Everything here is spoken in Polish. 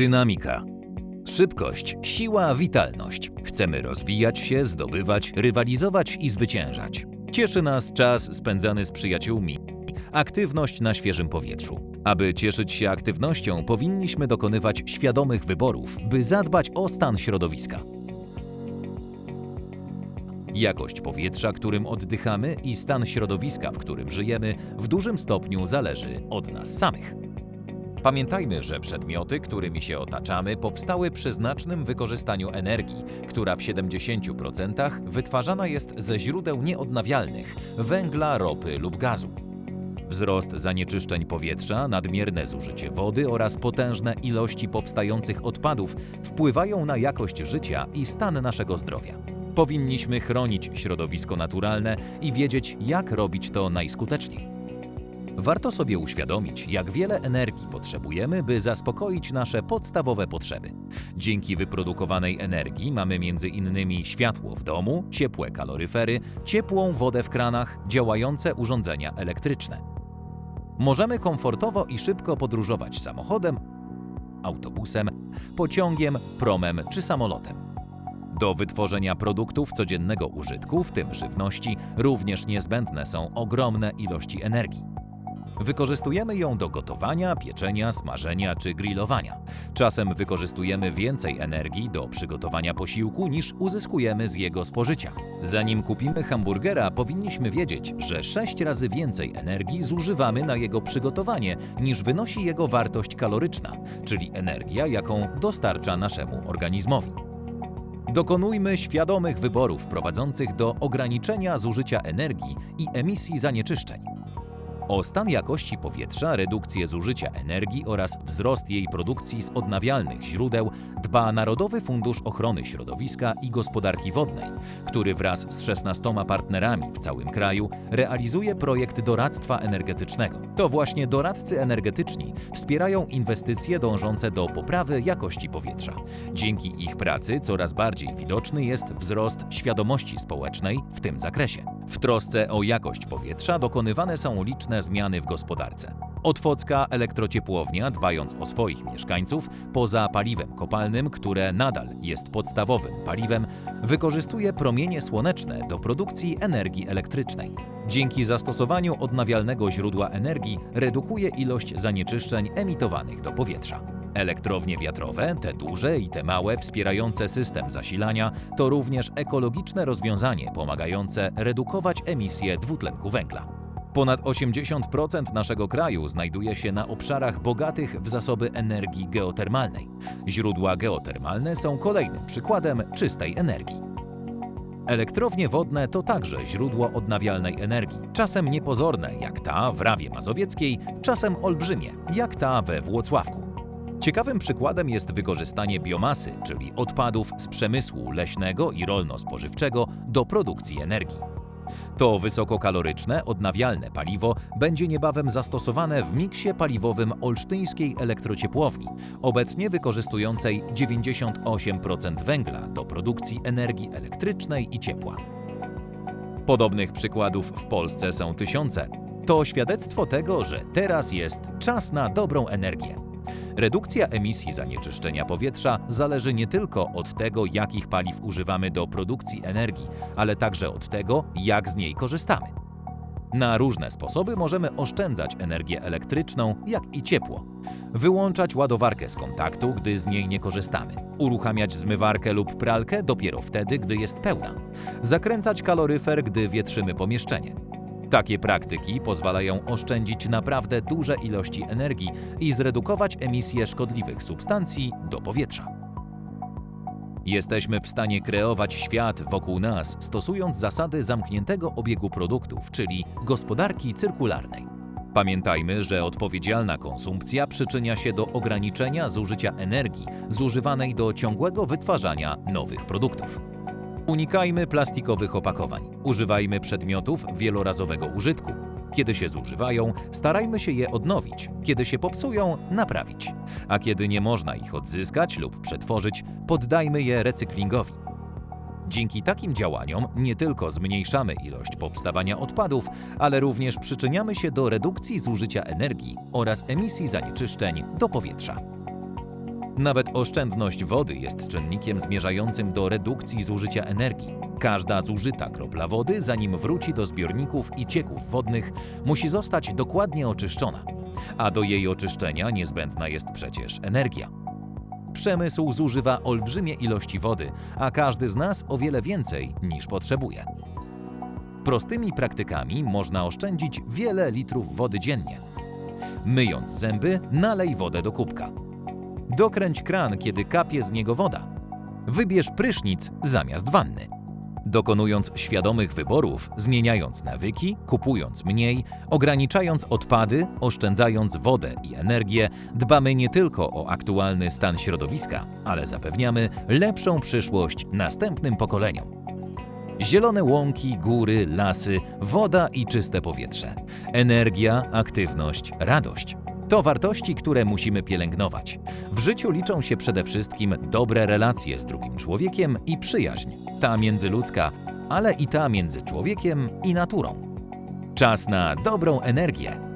Dynamika. Szybkość, siła, witalność. Chcemy rozwijać się, zdobywać, rywalizować i zwyciężać. Cieszy nas czas spędzany z przyjaciółmi, aktywność na świeżym powietrzu. Aby cieszyć się aktywnością, powinniśmy dokonywać świadomych wyborów, by zadbać o stan środowiska. Jakość powietrza, którym oddychamy i stan środowiska, w którym żyjemy, w dużym stopniu zależy od nas samych. Pamiętajmy, że przedmioty, którymi się otaczamy, powstały przy znacznym wykorzystaniu energii, która w 70% wytwarzana jest ze źródeł nieodnawialnych węgla, ropy lub gazu. Wzrost zanieczyszczeń powietrza, nadmierne zużycie wody oraz potężne ilości powstających odpadów wpływają na jakość życia i stan naszego zdrowia. Powinniśmy chronić środowisko naturalne i wiedzieć, jak robić to najskuteczniej. Warto sobie uświadomić, jak wiele energii potrzebujemy, by zaspokoić nasze podstawowe potrzeby. Dzięki wyprodukowanej energii mamy innymi światło w domu, ciepłe kaloryfery, ciepłą wodę w kranach, działające urządzenia elektryczne. Możemy komfortowo i szybko podróżować samochodem, autobusem, pociągiem, promem czy samolotem. Do wytworzenia produktów codziennego użytku, w tym żywności, również niezbędne są ogromne ilości energii. Wykorzystujemy ją do gotowania, pieczenia, smażenia czy grillowania. Czasem wykorzystujemy więcej energii do przygotowania posiłku niż uzyskujemy z jego spożycia. Zanim kupimy hamburgera, powinniśmy wiedzieć, że 6 razy więcej energii zużywamy na jego przygotowanie niż wynosi jego wartość kaloryczna, czyli energia, jaką dostarcza naszemu organizmowi. Dokonujmy świadomych wyborów prowadzących do ograniczenia zużycia energii i emisji zanieczyszczeń. O stan jakości powietrza, redukcję zużycia energii oraz wzrost jej produkcji z odnawialnych źródeł dba Narodowy Fundusz Ochrony Środowiska i Gospodarki Wodnej, który wraz z 16 partnerami w całym kraju realizuje projekt doradztwa energetycznego. To właśnie doradcy energetyczni wspierają inwestycje dążące do poprawy jakości powietrza. Dzięki ich pracy coraz bardziej widoczny jest wzrost świadomości społecznej w tym zakresie. W trosce o jakość powietrza dokonywane są liczne zmiany w gospodarce. Otwocka elektrociepłownia, dbając o swoich mieszkańców, poza paliwem kopalnym, które nadal jest podstawowym paliwem, wykorzystuje promienie słoneczne do produkcji energii elektrycznej. Dzięki zastosowaniu odnawialnego źródła energii redukuje ilość zanieczyszczeń emitowanych do powietrza. Elektrownie wiatrowe, te duże i te małe, wspierające system zasilania, to również ekologiczne rozwiązanie pomagające redukować emisję dwutlenku węgla. Ponad 80% naszego kraju znajduje się na obszarach bogatych w zasoby energii geotermalnej. Źródła geotermalne są kolejnym przykładem czystej energii. Elektrownie wodne to także źródło odnawialnej energii, czasem niepozorne jak ta w Rawie Mazowieckiej, czasem olbrzymie jak ta we Włocławku. Ciekawym przykładem jest wykorzystanie biomasy, czyli odpadów z przemysłu leśnego i rolno-spożywczego do produkcji energii. To wysokokaloryczne, odnawialne paliwo będzie niebawem zastosowane w miksie paliwowym olsztyńskiej elektrociepłowni, obecnie wykorzystującej 98% węgla do produkcji energii elektrycznej i ciepła. Podobnych przykładów w Polsce są tysiące. To świadectwo tego, że teraz jest czas na dobrą energię. Redukcja emisji zanieczyszczenia powietrza zależy nie tylko od tego, jakich paliw używamy do produkcji energii, ale także od tego, jak z niej korzystamy. Na różne sposoby możemy oszczędzać energię elektryczną, jak i ciepło. Wyłączać ładowarkę z kontaktu, gdy z niej nie korzystamy. Uruchamiać zmywarkę lub pralkę dopiero wtedy, gdy jest pełna. Zakręcać kaloryfer, gdy wietrzymy pomieszczenie. Takie praktyki pozwalają oszczędzić naprawdę duże ilości energii i zredukować emisję szkodliwych substancji do powietrza. Jesteśmy w stanie kreować świat wokół nas, stosując zasady zamkniętego obiegu produktów, czyli gospodarki cyrkularnej. Pamiętajmy, że odpowiedzialna konsumpcja przyczynia się do ograniczenia zużycia energii zużywanej do ciągłego wytwarzania nowych produktów. Unikajmy plastikowych opakowań. Używajmy przedmiotów wielorazowego użytku. Kiedy się zużywają, starajmy się je odnowić. Kiedy się popsują, naprawić. A kiedy nie można ich odzyskać lub przetworzyć, poddajmy je recyklingowi. Dzięki takim działaniom nie tylko zmniejszamy ilość powstawania odpadów, ale również przyczyniamy się do redukcji zużycia energii oraz emisji zanieczyszczeń do powietrza. Nawet oszczędność wody jest czynnikiem zmierzającym do redukcji zużycia energii. Każda zużyta kropla wody, zanim wróci do zbiorników i cieków wodnych, musi zostać dokładnie oczyszczona, a do jej oczyszczenia niezbędna jest przecież energia. Przemysł zużywa olbrzymie ilości wody, a każdy z nas o wiele więcej niż potrzebuje. Prostymi praktykami można oszczędzić wiele litrów wody dziennie. Myjąc zęby, nalej wodę do kubka. Dokręć kran, kiedy kapie z niego woda. Wybierz prysznic zamiast wanny. Dokonując świadomych wyborów, zmieniając nawyki, kupując mniej, ograniczając odpady, oszczędzając wodę i energię, dbamy nie tylko o aktualny stan środowiska, ale zapewniamy lepszą przyszłość następnym pokoleniom. Zielone łąki, góry, lasy, woda i czyste powietrze. Energia, aktywność, radość. To wartości, które musimy pielęgnować. W życiu liczą się przede wszystkim dobre relacje z drugim człowiekiem i przyjaźń, ta międzyludzka, ale i ta między człowiekiem i naturą. Czas na dobrą energię.